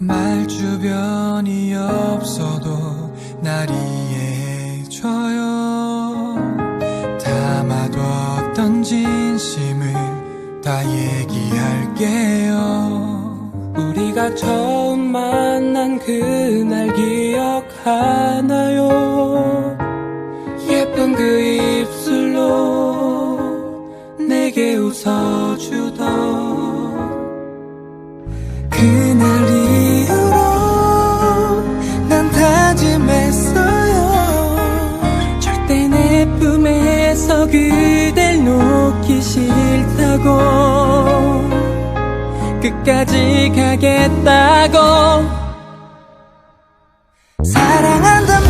말 주변이 없어도 날 이해해줘요. 담아뒀던 진심을 다 얘기할게요. 우리가 처음 만난 그날 기억하나요? 예쁜 그 입술로 내게 웃어주던 그댈 놓기 싫다고 끝까지 가겠다고. 사랑한다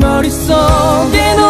머릿속에 너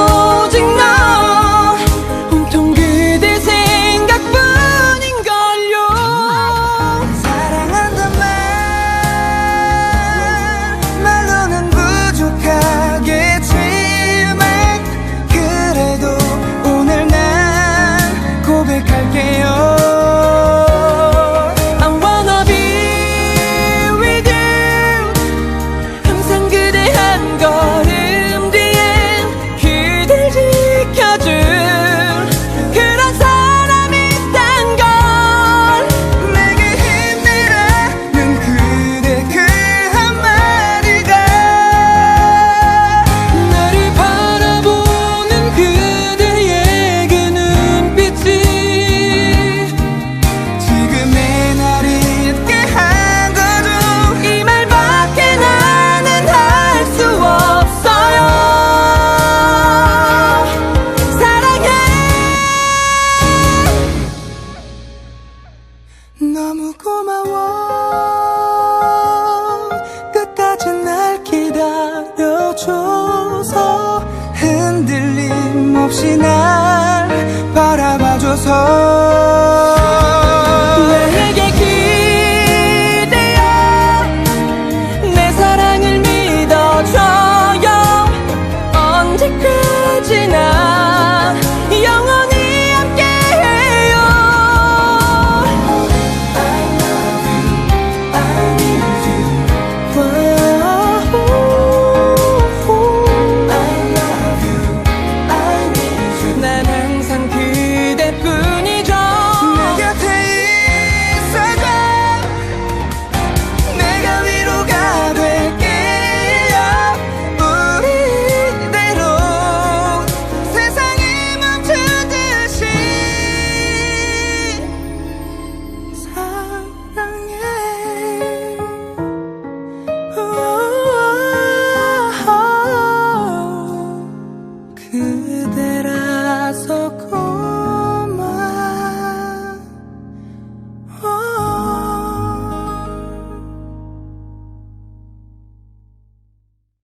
없이 날 바라봐줘서.